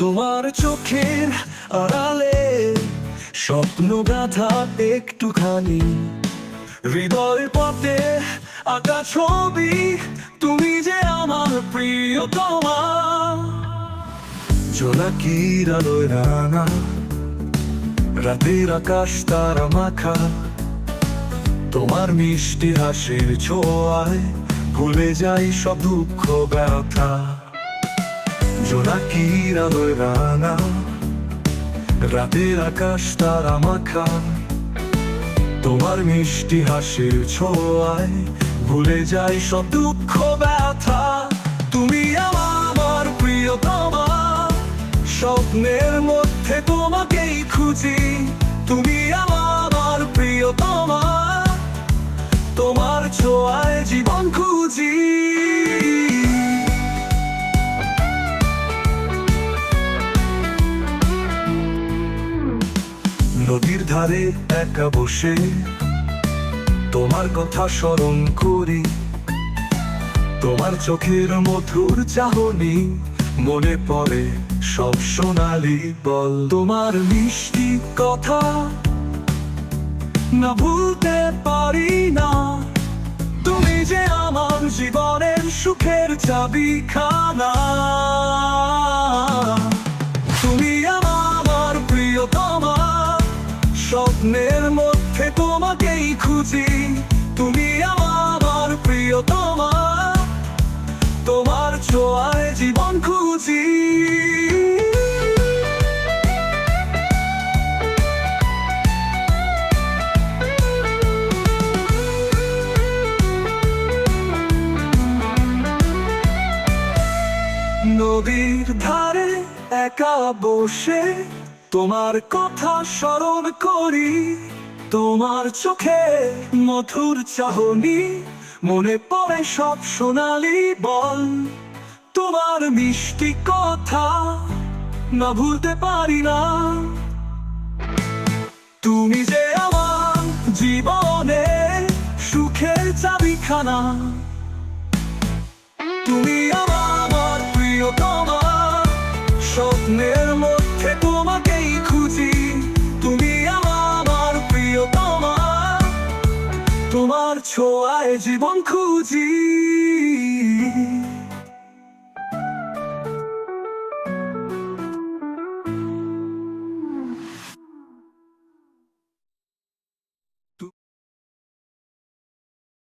তোমার চোখের আড়ালে স্বপ্ন গাথা একটুখানি। হৃদয় পথে আঁকা ছবি, তুমি যে আমার প্রিয়তমা। জোনাকির আলোয় রাঙা, রাতের আকাশ তারা মাখা। তোমার মিষ্টি হাসির ছোঁয়ায় ভুলে যাই সব দুঃখ ব্যথা। জোনাকির আলোয় রাঙা রাতের আকাশ তারা মাখা তোমার মিষ্টি হাসির ছোঁয়ায় ভুলে যাই সব দুঃখ ব্যথা তুমি আমার প্রিয়তমা স্বপ্নের নদীর ধারে একা বসে তোমার কথা স্মরণ করি। তোমার চোখের মধুর চাহনি মনে পড়ে, সব সোনালি বল। তোমার মিষ্টি কথা না ভুলতে পারি না। তুমি যে আমার জীবনের সুখের চাবি খানা স্বপ্নের মধ্যে তোমাকেই খুঁজি। তুমি আমার প্রিয়তমা। তোমার ছোঁয়ায় জীবন খুঁজি। নদীর ধারে একা বসে তোমার কথা স্মরণ করি, তোমার চোখে মধুর চাহনি, মনে পড়ে সব সোনালি বল। তোমার মিষ্টি কথা না ভুলতে পারি না। তুমি যে আমার জীবনে সুখের চাবিখানা, তুমি তোমার ছোঁয়ায় জীবন খুঁজি।